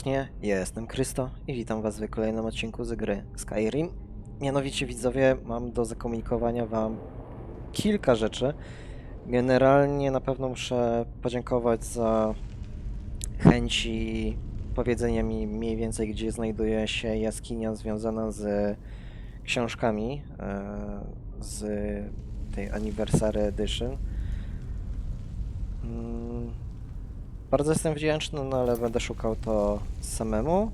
serdecznie, ja jestem Krysto i witam was w kolejnym odcinku z gry Skyrim. Mianowicie widzowie, mam do zakomunikowania wam kilka rzeczy. Generalnie na pewno muszę podziękować za chęci powiedzenia mi mniej więcej, gdzie znajduje się jaskinia związana z książkami e, z tej Anniversary Edition. Bardzo jestem wdzięczny, no ale będę szukał to samemu.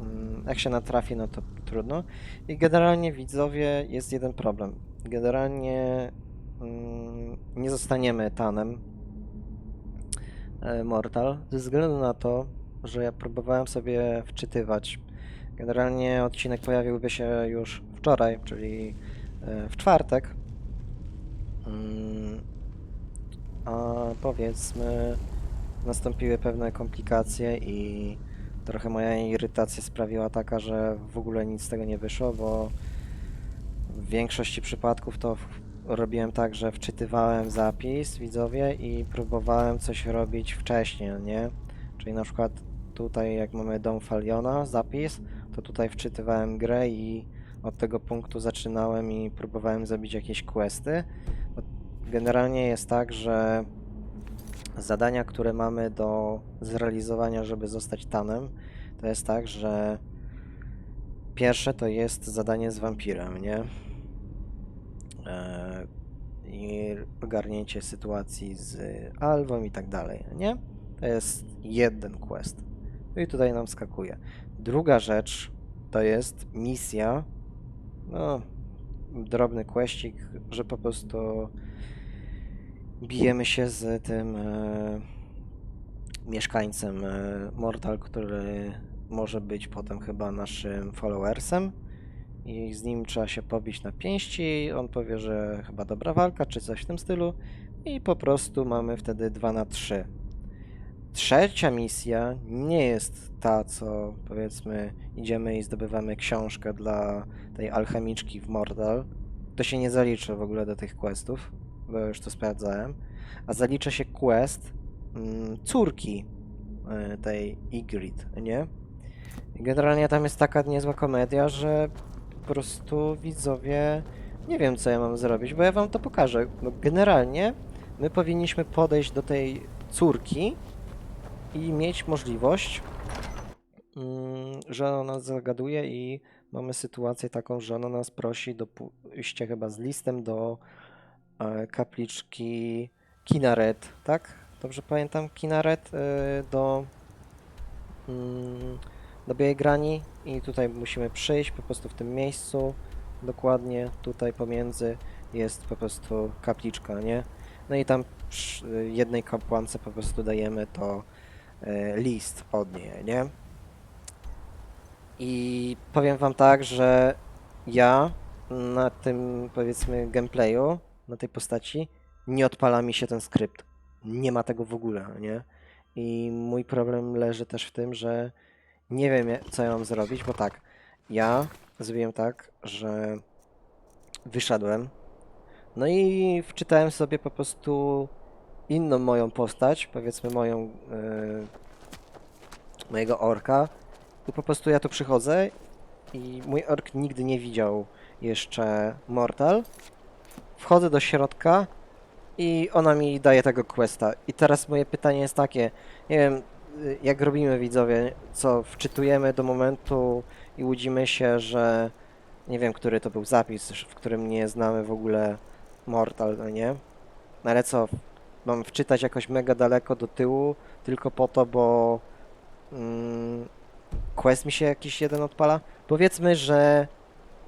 Mm, Jak się natrafi, no to trudno. I generalnie widzowie jest jeden problem. Generalnie mm, nie zostaniemy Tanem e, Mortal ze względu na to, że ja próbowałem sobie wczytywać. Generalnie odcinek pojawiłby się już wczoraj, czyli e, w czwartek. Mm, A powiedzmy, nastąpiły pewne komplikacje i trochę moja irytacja sprawiła taka, że w ogóle nic z tego nie wyszło, bo w większości przypadków to robiłem tak, że wczytywałem zapis widzowie i próbowałem coś robić wcześniej, no nie? Czyli na przykład tutaj jak mamy dom Faliona, zapis, to tutaj wczytywałem grę i od tego punktu zaczynałem i próbowałem zrobić jakieś questy. Generalnie jest tak, że zadania, które mamy do zrealizowania, żeby zostać Tanem, to jest tak, że pierwsze to jest zadanie z wampirem, nie? E, I ogarnięcie sytuacji z Alwą i tak dalej, nie? To jest jeden quest. No i tutaj nam skakuje. Druga rzecz to jest misja, no, drobny questik, że po prostu bijemy się z tym e, mieszkańcem e, Mortal, który może być potem chyba naszym followersem i z nim trzeba się pobić na pięści. On powie, że chyba dobra walka, czy coś w tym stylu i po prostu mamy wtedy 2 na 3. Trzecia misja nie jest ta, co powiedzmy idziemy i zdobywamy książkę dla tej alchemiczki w Mordal. To się nie zalicza w ogóle do tych questów, bo już to sprawdzałem. A zalicza się quest mm, córki y, tej Ygritte, nie? Generalnie tam jest taka niezła komedia, że po prostu widzowie nie wiem co ja mam zrobić, bo ja wam to pokażę. No, generalnie my powinniśmy podejść do tej córki i mieć możliwość, mm, że ona nas zagaduje i mamy sytuację taką, że ona nas prosi do pójścia chyba z listem do kapliczki Kinaret, tak? Dobrze pamiętam? Kinaret e, do, mm, do Białej Grani i tutaj musimy przyjść po prostu w tym miejscu, dokładnie tutaj pomiędzy jest po prostu kapliczka, nie? No i tam przy jednej kapłance po prostu dajemy to e, list od niej, nie? I powiem wam tak, że ja na tym powiedzmy gameplayu, na tej postaci, nie odpala mi się ten skrypt. Nie ma tego w ogóle, nie? I mój problem leży też w tym, że nie wiem co ja mam zrobić, bo tak, ja zrobiłem tak, że wyszedłem, no i wczytałem sobie po prostu inną moją postać, powiedzmy moją, e, mojego orka i po prostu ja tu przychodzę i mój ork nigdy nie widział jeszcze Mortal. Wchodzę do środka i ona mi daje tego questa. I teraz moje pytanie jest takie, nie wiem, y, jak robimy widzowie, co wczytujemy do momentu i łudzimy się, że nie wiem, który to był zapis, w którym nie znamy w ogóle Mortal, no nie? No ale co, mam wczytać jakoś mega daleko do tyłu, tylko po to, bo mm, quest mi się jakiś jeden odpala? Powiedzmy, że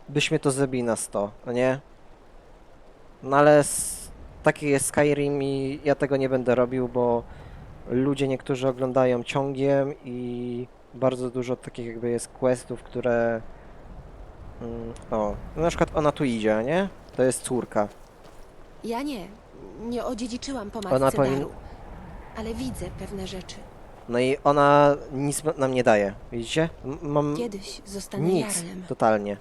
byśmy to zrobili na 100, no nie? No ale taki jest Skyrim i ja tego nie będę robił, bo ludzie niektórzy oglądają ciągiem i bardzo dużo takich jakby jest questów, które... Mm, o, na przykład ona tu idzie, nie? To jest córka. Ja nie. Nie odziedziczyłam po Ona matce powin- daru. Ale widzę pewne rzeczy. No i ona nic nam nie daje, widzicie? M- Mam Kiedyś zostanę nic, Jarlem. totalnie.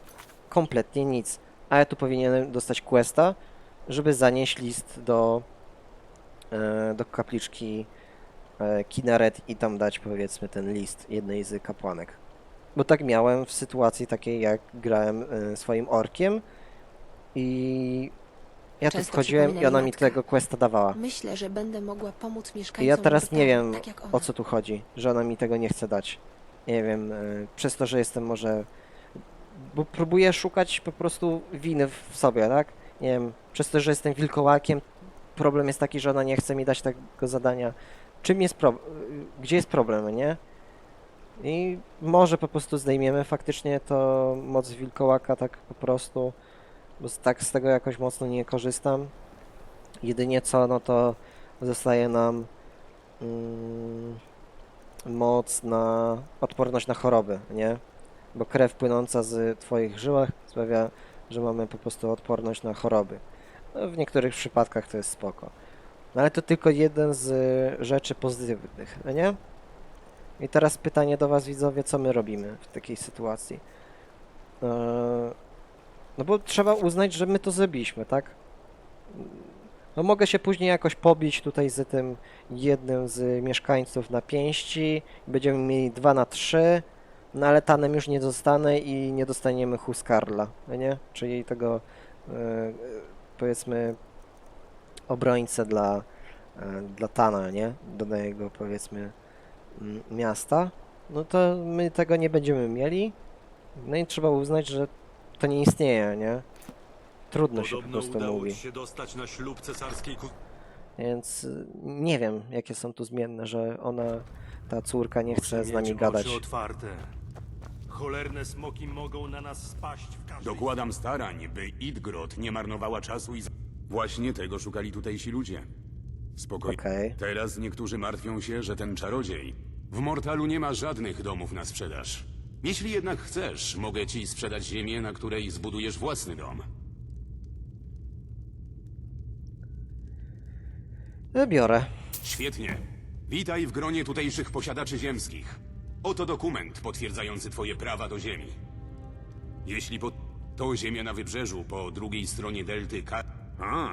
Kompletnie nic. A ja tu powinienem dostać questa, żeby zanieść list do, e, do kapliczki e, Kinaret i tam dać powiedzmy ten list jednej z kapłanek. Bo tak miałem w sytuacji takiej, jak grałem e, swoim orkiem i ja tu Często wchodziłem i ona mi tego questa dawała. Myślę, że będę mogła pomóc mieszkańcom I ja teraz nie wiem tak o co tu chodzi, że ona mi tego nie chce dać. Nie wiem, przez to, że jestem może. Bo próbuję szukać po prostu winy w sobie, tak? Nie wiem, przez to, że jestem wilkołakiem, problem jest taki, że ona nie chce mi dać tego zadania. Czym jest problem? Gdzie jest problem, nie? I może po prostu zdejmiemy faktycznie to moc wilkołaka tak po prostu, bo tak z tego jakoś mocno nie korzystam. Jedynie co, no to zostaje nam mm, moc na odporność na choroby, nie? Bo krew płynąca z twoich żyłach sprawia, że mamy po prostu odporność na choroby. No, w niektórych przypadkach to jest spoko. No ale to tylko jeden z y, rzeczy pozytywnych, no nie? I teraz pytanie do was widzowie, co my robimy w takiej sytuacji? Eee, no bo trzeba uznać, że my to zrobiliśmy, tak? No mogę się później jakoś pobić tutaj z tym jednym z mieszkańców na pięści. Będziemy mieli 2 na 3, no ale tanem już nie dostanę i nie dostaniemy Huskarla, nie? Czyli tego e, e, powiedzmy obrońcę dla, e, dla Tana, nie? Do jego powiedzmy miasta. No to my tego nie będziemy mieli. No i trzeba uznać, że to nie istnieje, nie? Trudno się po Podobno prostu udało mówi. ci się dostać na ślub cesarskiej ku... Więc y, nie wiem, jakie są tu zmienne, że ona, ta córka nie chce z nami mieć gadać. Oczy otwarte. Cholerne smoki mogą na nas spaść w każdej... Dokładam starań, by Idgrod nie marnowała czasu i... z- Właśnie tego szukali tutejsi ludzie. Spokojnie. Okej. Teraz niektórzy martwią się, że ten czarodziej... W Mortalu nie ma żadnych domów na sprzedaż. Jeśli jednak chcesz, mogę ci sprzedać ziemię, na której zbudujesz własny dom. E, Biorę. Świetnie. Witaj w gronie tutejszych posiadaczy ziemskich. Oto dokument potwierdzający twoje prawa do ziemi. Jeśli po... To ziemia na wybrzeżu, po drugiej stronie delty Ka... A,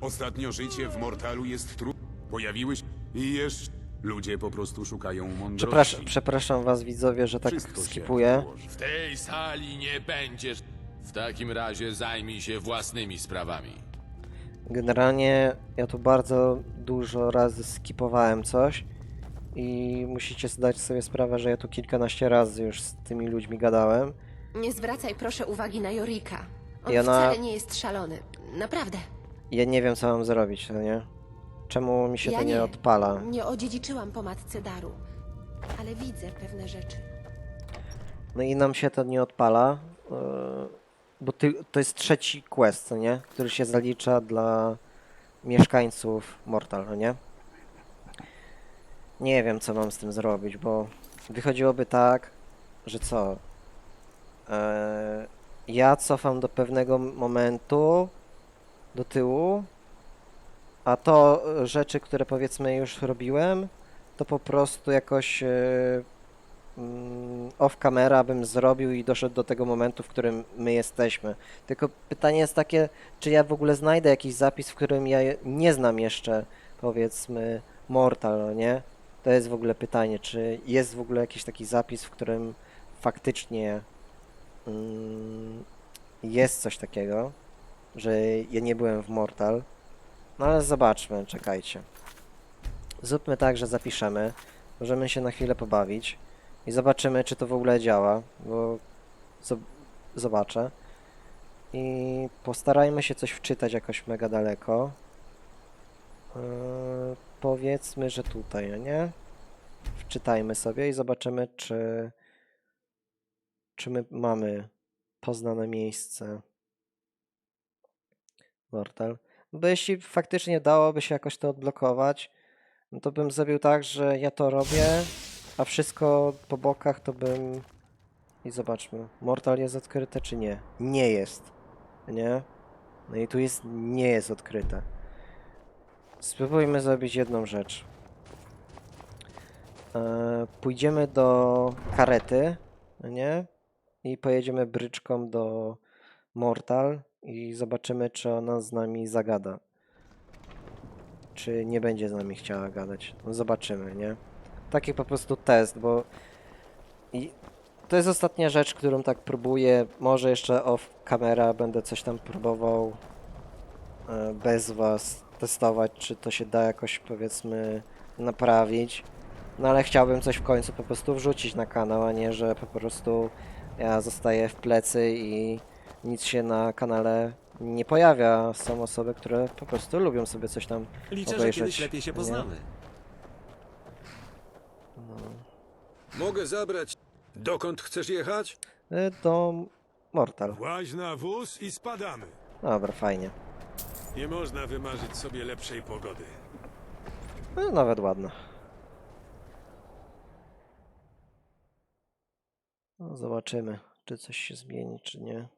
ostatnio życie w Mortalu jest tru... Pojawiły się... I jeszcze... Ludzie po prostu szukają mądrości. Przepraszam, przepraszam was widzowie, że tak Wszystko się skipuję. W tej sali nie będziesz. W takim razie zajmij się własnymi sprawami. Generalnie ja tu bardzo dużo razy skipowałem coś i musicie zdać sobie sprawę, że ja tu kilkanaście razy już z tymi ludźmi gadałem. Nie zwracaj proszę uwagi na Jorika. On Ja na- wcale nie jest szalony. Naprawdę. Ja nie wiem, co mam zrobić, no nie? Czemu mi się ja to nie odpala? Nie odziedziczyłam po matce daru. Ale widzę pewne rzeczy. No i nam się to nie odpala, yy, bo ty, to jest trzeci quest, co nie? Który się zalicza dla mieszkańców Mortal, no nie? Nie wiem, co mam z tym zrobić, bo wychodziłoby tak, że co? Eee, ja cofam do pewnego momentu do tyłu, a to rzeczy, które powiedzmy już robiłem, to po prostu jakoś mm, off camera bym zrobił i doszedł do tego momentu, w którym my jesteśmy. Tylko pytanie jest takie, czy ja w ogóle znajdę jakiś zapis, w którym ja nie znam jeszcze, powiedzmy, Mortal, no nie? To jest w ogóle pytanie, czy jest w ogóle jakiś taki zapis, w którym faktycznie mm, jest coś takiego, że ja nie byłem w Mortal. No ale zobaczmy, czekajcie. Zróbmy tak, że zapiszemy. Możemy się na chwilę pobawić i zobaczymy, czy to w ogóle działa, bo zob- zobaczę. I postarajmy się coś wczytać jakoś mega daleko. Yy, powiedzmy, że tutaj, no nie? Wczytajmy sobie i zobaczymy, czy, czy my mamy poznane miejsce. Mortal. Bo jeśli faktycznie dałoby się jakoś to odblokować, no to bym zrobił tak, że ja to robię, a wszystko po bokach to bym... I zobaczmy, Mortal jest odkryte czy nie? Nie jest, nie? No i tu jest, nie jest odkryte. Spróbujmy zrobić jedną rzecz. E, pójdziemy do karety, nie? I pojedziemy bryczką do Mortal i zobaczymy, czy ona z nami zagada. czy nie będzie z nami chciała gadać. No zobaczymy, nie? Taki po prostu test, bo i to jest ostatnia rzecz, którą tak próbuję. Może jeszcze off kamera będę coś tam próbował e, bez was testować, czy to się da jakoś powiedzmy naprawić. No ale chciałbym coś w końcu po prostu wrzucić na kanał, a nie, że po prostu ja zostaję w plecy i nic się na kanale nie pojawia. Są osoby, które po prostu lubią sobie coś tam Liczę, że obejrzeć. kiedyś lepiej się nie? poznamy. Mogę zabrać. Dokąd chcesz jechać? Y, Do Mortal. Właź na wóz i spadamy. Dobra, fajnie. Nie można wymarzyć sobie lepszej pogody. No, nawet ładno. No, zobaczymy, czy coś się zmieni, czy nie.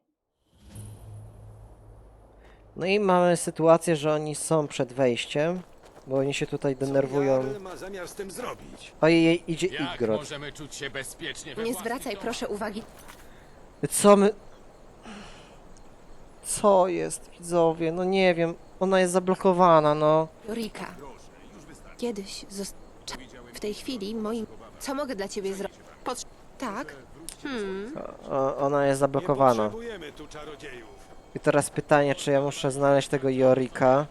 No i mamy sytuację, że oni są przed wejściem, bo oni się tutaj denerwują. Jarl ma zamiar z tym zrobić? Ojej, idzie Jak Igrot. możemy czuć się bezpiecznie we Nie własnych zwracaj domach? proszę uwagi. Co my... Co jest, widzowie? No nie wiem. Ona jest zablokowana, no. Jorika. Kiedyś zost... Cza- W tej chwili moim... Co mogę dla ciebie zrobić? Pot... Tak? Hmm. O, ona jest zablokowana. I teraz pytanie, czy ja muszę znaleźć tego Jorika?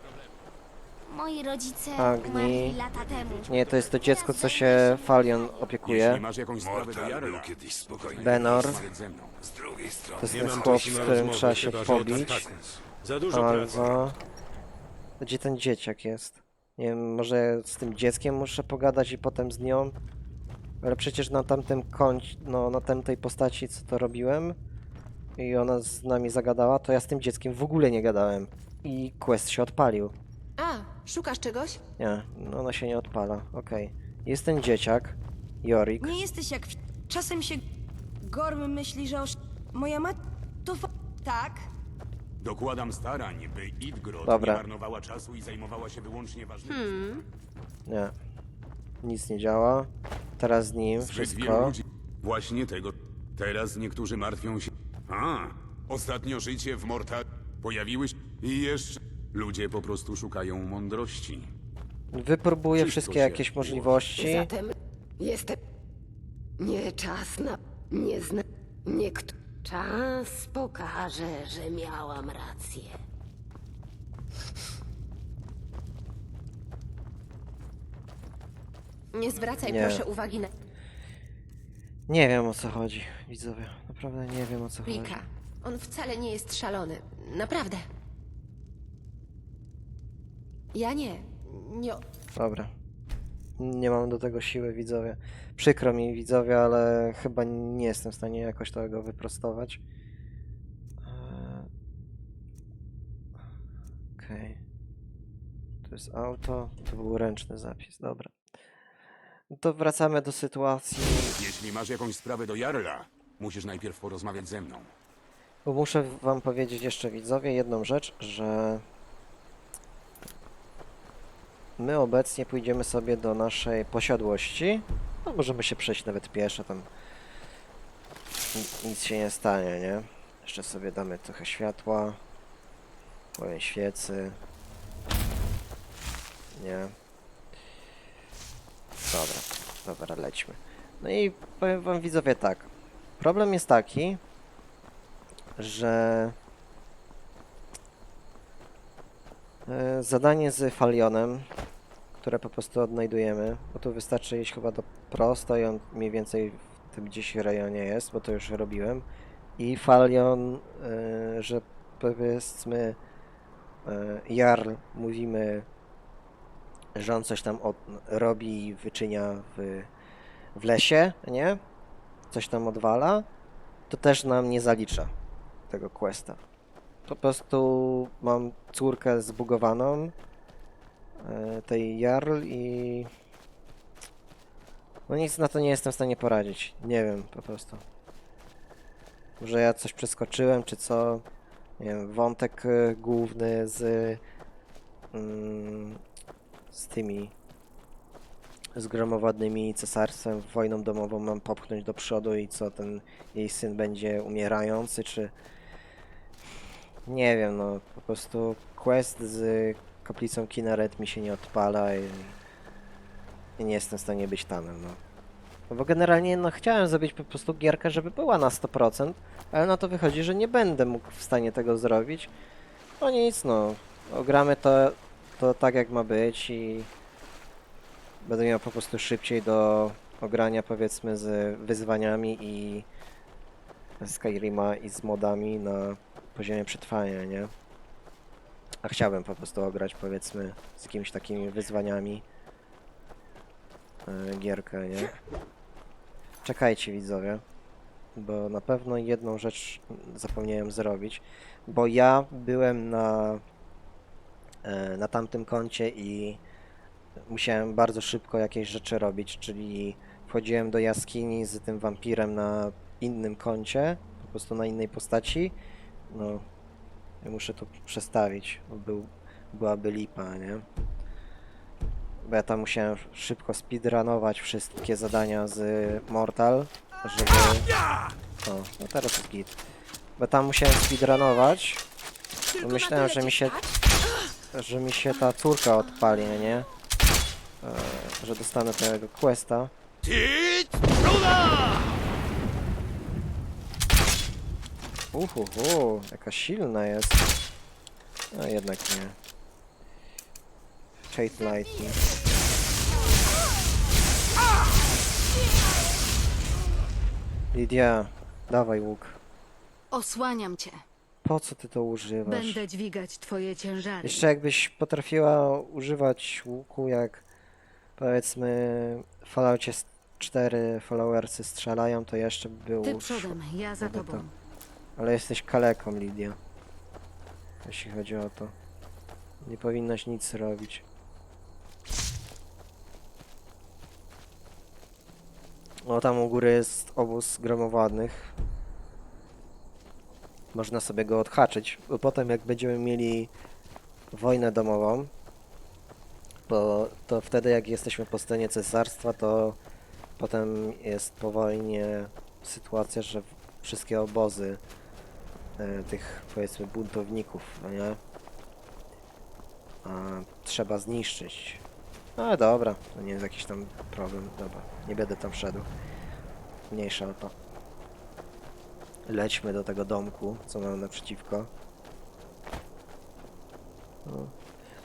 Moi rodzice Agni. umarli lata temu. Nie, to jest to dziecko, co się Falion opiekuje. Jeśli masz jakąś sprawę do Jarla, kiedyś spokojny. Benor. ze mną. Z drugiej strony. To jest ten chłop, z którym rozmowy, trzeba się pobić. atakując. Za dużo pracy. Albo... Gdzie ten dzieciak jest? Nie wiem, może z tym dzieckiem muszę pogadać i potem z nią? Ale przecież na tamtym końcu, no na tamtej postaci, co to robiłem i ona z nami zagadała, to ja z tym dzieckiem w ogóle nie gadałem. I quest się odpalił. A, szukasz czegoś? Nie, no ona się nie odpala, okej. Jest ten dzieciak, Jorik. Nie jesteś jak... w- Czasem się... Gorm myśli, że osz... Moja mać... To fa... Tak? Dokładam starań, by Idgrod Dobra. nie marnowała czasu i zajmowała się wyłącznie ważnymi Hmm. Nie. Nic nie działa. Teraz z nim wszystko. ludzi. Właśnie tego. Teraz niektórzy martwią się. A, ostatnio życie w Mortal pojawiły się i jeszcze ludzie po prostu szukają mądrości. Wypróbuję Wszystko wszystkie się jakieś możliwości. Zatem... Jestem... Nie czas na... Nie zna... Nie kto... Czas pokaże, że miałam rację. Nie zwracaj Nie. proszę uwagi na... Nie wiem o co chodzi, widzowie. Naprawdę nie wiem o co chodzi. Rika. On wcale nie jest szalony. Naprawdę. Ja nie. Nie... Dobra. Nie mam do tego siły, widzowie. Przykro mi, widzowie, ale chyba nie jestem w stanie jakoś tego wyprostować. Eee, Okej. To jest auto. To był ręczny zapis, dobra. No To wracamy do sytuacji. Jeśli masz jakąś sprawę do Jarla, musisz najpierw porozmawiać ze mną. Bo muszę wam powiedzieć jeszcze widzowie jedną rzecz, że my obecnie pójdziemy sobie do naszej posiadłości. No możemy się przejść nawet pieszo, tam ni- nic się nie stanie, nie? Jeszcze sobie damy trochę światła, powiem świecy. Nie. Dobra, dobra, lećmy. No i powiem wam widzowie tak. Problem jest taki, że e, zadanie z Falionem, które po prostu odnajdujemy, bo tu wystarczy iść chyba do prosto i on mniej więcej w tym gdzieś rejonie jest, bo to już robiłem. I Falion, e, że powiedzmy e, Jarl, mówimy, że on coś tam od, robi i wyczynia w, w lesie, nie? Coś tam odwala, to też nam nie zalicza tego questa. Po prostu mam córkę zbugowaną, tej Jarl i no nic na to nie jestem w stanie poradzić. Nie wiem po prostu. Może ja coś przeskoczyłem, czy co? Nie wiem, wątek e, główny z mm, z tymi z gromowładnymi cesarstwem, wojną domową mam popchnąć do przodu i co, ten jej syn będzie umierający, czy... Nie wiem, no, po prostu quest z kaplicą Kineret mi się nie odpala i, i nie jestem w stanie być tam, no. No bo generalnie no chciałem zrobić po prostu gierkę, żeby była na 100%, ale na to wychodzi, że nie będę mógł w stanie tego zrobić. No nic, no. Ogramy to, to tak jak ma być i będę miał po prostu szybciej do ogrania powiedzmy z wyzwaniami i Skyrima i z modami na poziomie przetrwania, nie? A chciałbym po prostu ograć powiedzmy z jakimiś takimi wyzwaniami e, gierkę, nie? Czekajcie widzowie, bo na pewno jedną rzecz zapomniałem zrobić, bo ja byłem na e, na tamtym koncie i musiałem bardzo szybko jakieś rzeczy robić, czyli wchodziłem do jaskini z tym wampirem na innym koncie, po prostu na innej postaci. No, ja muszę to przestawić, bo był, byłaby lipa, nie? Bo ja tam musiałem szybko speedrunować wszystkie zadania z Mortal, żeby... O, no teraz jest git. Bo tam musiałem speedrunować, bo myślałem, że mi się że mi się ta córka odpali, nie? E, że dostanę tego questa. Uhuhu, jaka silna jest. No jednak nie. Chase Lightning. Lidia, dawaj łuk. Osłaniam cię. Po co ty to używasz? Będę dźwigać twoje ciężary. Jeszcze jakbyś potrafiła używać łuku jak powiedzmy w Falloutie 4 followersy strzelają, to jeszcze by był Ty przodem, ja za tobą. Ale jesteś kaleką, Lidia. Jeśli chodzi o to. Nie powinnaś nic robić. O, tam u góry jest obóz gromowładnych. Można sobie go odhaczyć, bo potem jak będziemy mieli wojnę domową, bo to wtedy jak jesteśmy po stronie cesarstwa, to potem jest po wojnie sytuacja, że wszystkie obozy tych powiedzmy buntowników, no nie? A, trzeba zniszczyć. Ale dobra, to nie jest jakiś tam problem, dobra, nie będę tam szedł. Mniejsza o to. Lećmy do tego domku, co mam naprzeciwko. No.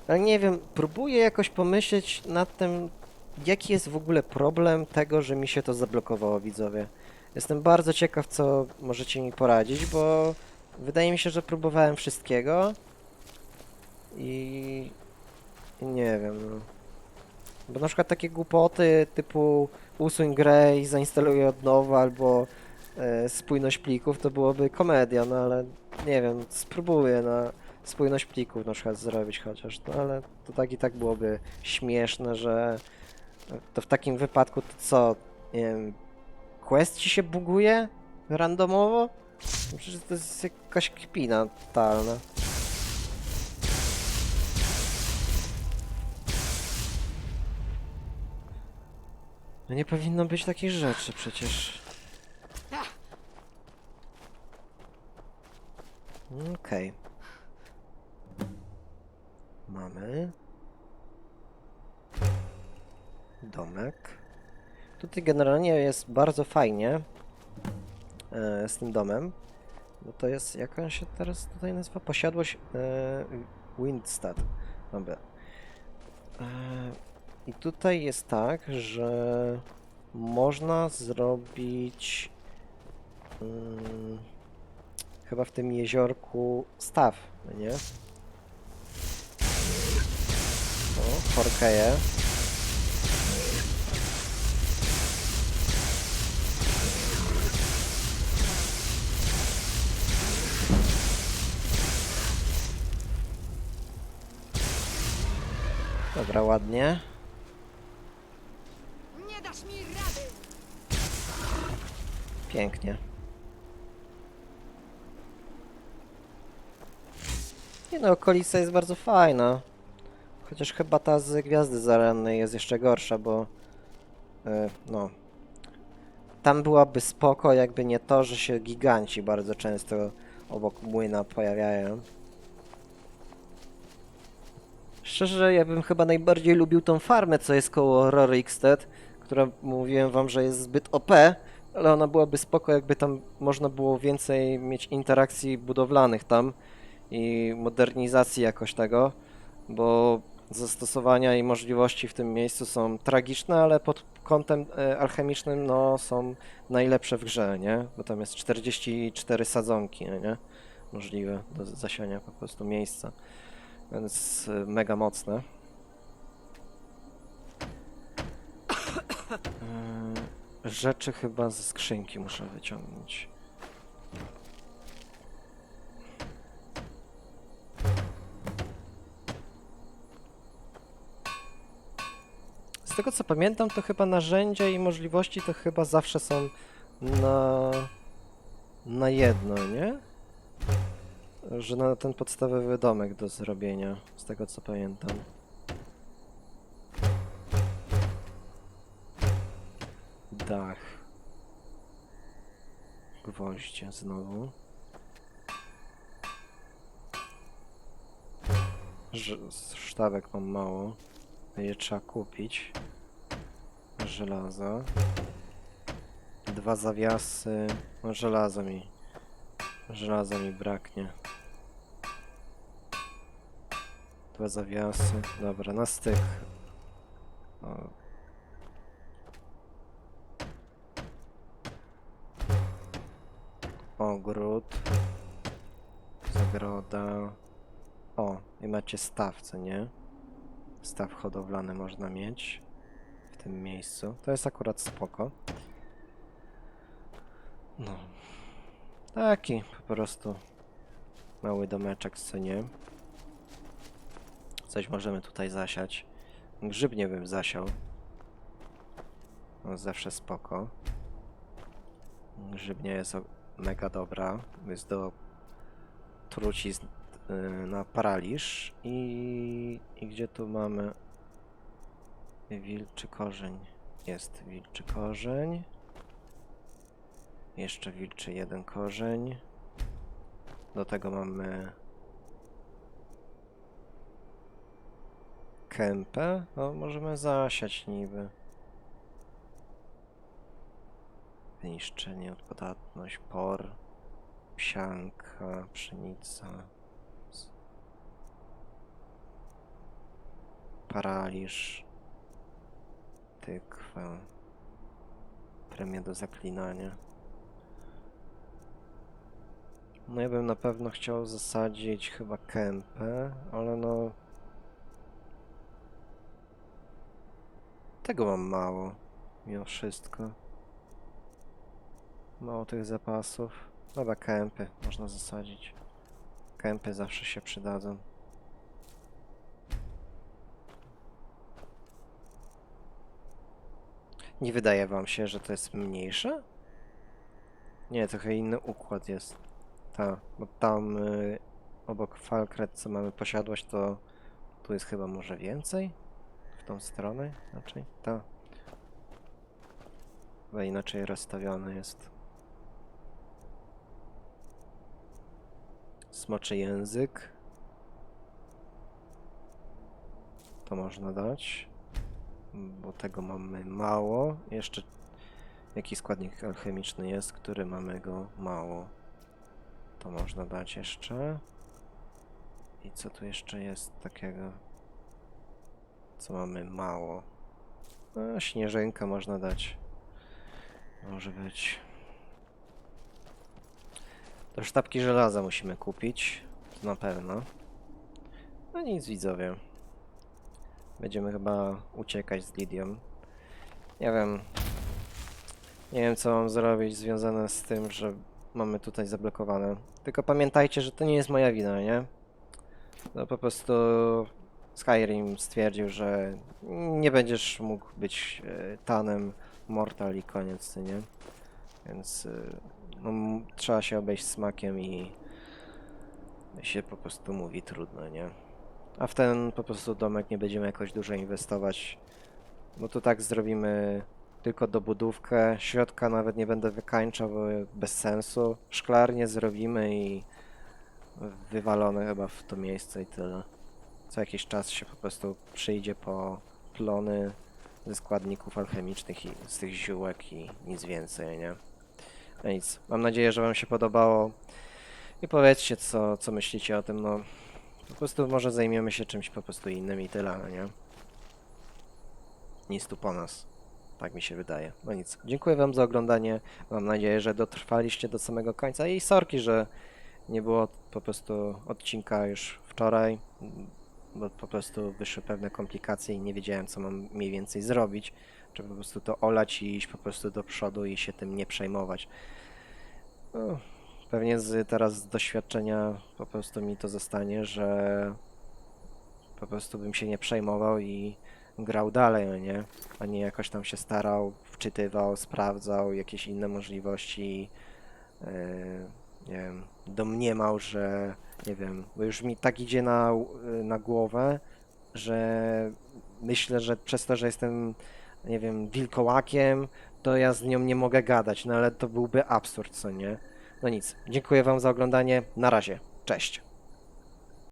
Ale nie wiem, próbuję jakoś pomyśleć nad tym, jaki jest w ogóle problem tego, że mi się to zablokowało, widzowie. Jestem bardzo ciekaw, co możecie mi poradzić, bo wydaje mi się, że próbowałem wszystkiego i, i nie wiem, no. Bo na przykład takie głupoty typu usuń grę i zainstaluj od nowa, albo e, spójność plików, to byłoby komedia, no ale nie wiem, spróbuję na spójność plików na przykład zrobić chociaż, no ale to tak i tak byłoby śmieszne, że to w takim wypadku to co, nie wiem, quest ci się buguje randomowo? Przecież to jest jakaś kpina totalna. No nie powinno być takich rzeczy przecież. Okej. Mamy. Domek. Tutaj generalnie jest bardzo fajnie z tym domem. Bo to jest, jak on się teraz tutaj nazywa? Posiadłość e, Windstad. Dobra. E, I tutaj jest tak, że można zrobić mm, chyba w tym jeziorku staw, no nie? O, Forkeje. Dobra, ładnie. Nie dasz mi rady! Pięknie. Nie no, okolica jest bardzo fajna. Chociaż chyba ta z Gwiazdy Zarannej jest jeszcze gorsza, bo... e, no... Tam byłaby spoko, jakby nie to, że się giganci bardzo często obok młyna pojawiają. Szczerze, ja bym chyba najbardziej lubił tą farmę, co jest koło Rorikstead, która mówiłem wam, że jest zbyt OP, ale ona byłaby spoko, jakby tam można było więcej mieć interakcji budowlanych tam i modernizacji jakoś tego, bo zastosowania i możliwości w tym miejscu są tragiczne, ale pod kątem e, alchemicznym no, są najlepsze w grze, nie? Bo tam jest 44 sadzonki, no nie? Możliwe do zasiania po prostu miejsca. Więc y, mega mocne. Yy, Rzeczy chyba ze skrzynki muszę wyciągnąć. Z tego co pamiętam, to chyba narzędzia i możliwości to chyba zawsze są na, na jedno, nie? Że na ten podstawowy domek do zrobienia, z tego co pamiętam. Dach. Gwoździe znowu. Ż- sztabek mam mało. Je trzeba kupić. Żelaza. Dwa zawiasy. No żelaza mi. Żelaza mi braknie. Zawiasy. Dobra, na styk. O. Ogród. Zagroda. O, i macie staw, co nie? Staw hodowlany można mieć w tym miejscu. To jest akurat spoko. No. Taki po prostu mały domeczek, co nie? Coś możemy tutaj zasiać. Grzyb nie bym zasiał. No, zawsze spoko. Grzyb nie jest mega dobra. Jest do trucizn y, na paraliż. I, I gdzie tu mamy wilczy korzeń? Jest wilczy korzeń. Jeszcze wilczy jeden korzeń. Do tego mamy kępę. No, możemy zasiać niby. Wyniszczenie, odpodatność, por, psianka, pszenica, paraliż, tykwa, premia do zaklinania. No ja bym na pewno chciał zasadzić chyba kępę, ale no... Tego mam mało, mimo wszystko. Mało tych zapasów. Dobra, kępy można zasadzić. Kępy zawsze się przydadzą. Nie wydaje wam się, że to jest mniejsze? Nie, trochę inny układ jest. Ta, bo tam y, obok Falkred, co mamy posiadłość, to tu jest chyba może więcej? W tą stronę raczej? Ta. Chyba inaczej rozstawiony jest. Smoczy język. To można dać. Bo tego mamy mało. Jeszcze jaki składnik alchemiczny jest, który mamy go mało. To można dać jeszcze. I co tu jeszcze jest takiego? Co mamy mało? No, śnieżynkę można dać. Może być. To sztabki żelaza musimy kupić. Na pewno. No nic widzowie. Będziemy chyba uciekać z Lidią. Nie wiem. Nie wiem co mam zrobić związane z tym, że mamy tutaj zablokowane. Tylko pamiętajcie, że to nie jest moja wina, nie? No po prostu Skyrim stwierdził, że nie będziesz mógł być e, Tanem Mortal i koniec, nie? Więc e, no, trzeba się obejść smakiem i się po prostu mówi trudno, nie? A w ten po prostu domek nie będziemy jakoś dużo inwestować, bo to tak zrobimy tylko dobudówkę. Środka nawet nie będę wykańczał, bo bez sensu. Szklarnię zrobimy i wywalone chyba w to miejsce i tyle. Co jakiś czas się po prostu przyjdzie po plony ze składników alchemicznych i z tych ziółek i nic więcej, nie? No nic, mam nadzieję, że wam się podobało i powiedzcie, co, co myślicie o tym, no po prostu może zajmiemy się czymś po prostu innym i tyle, no nie? Nic tu po nas. Tak mi się wydaje. No nic. Dziękuję Wam za oglądanie. Mam nadzieję, że dotrwaliście do samego końca. I sorki, że nie było po prostu odcinka już wczoraj, bo po prostu wyszły pewne komplikacje i nie wiedziałem, co mam mniej więcej zrobić. Czy po prostu to olać i iść po prostu do przodu i się tym nie przejmować. No, pewnie z, teraz z doświadczenia po prostu mi to zostanie, że po prostu bym się nie przejmował i grał dalej, no nie? A nie jakoś tam się starał, wczytywał, sprawdzał jakieś inne możliwości, yy, nie wiem, domniemał, że nie wiem, bo już mi tak idzie na, yy, na głowę, że myślę, że przez to, że jestem, nie wiem, wilkołakiem, to ja z nią nie mogę gadać, no ale to byłby absurd, co nie? No nic, dziękuję Wam za oglądanie, na razie, cześć.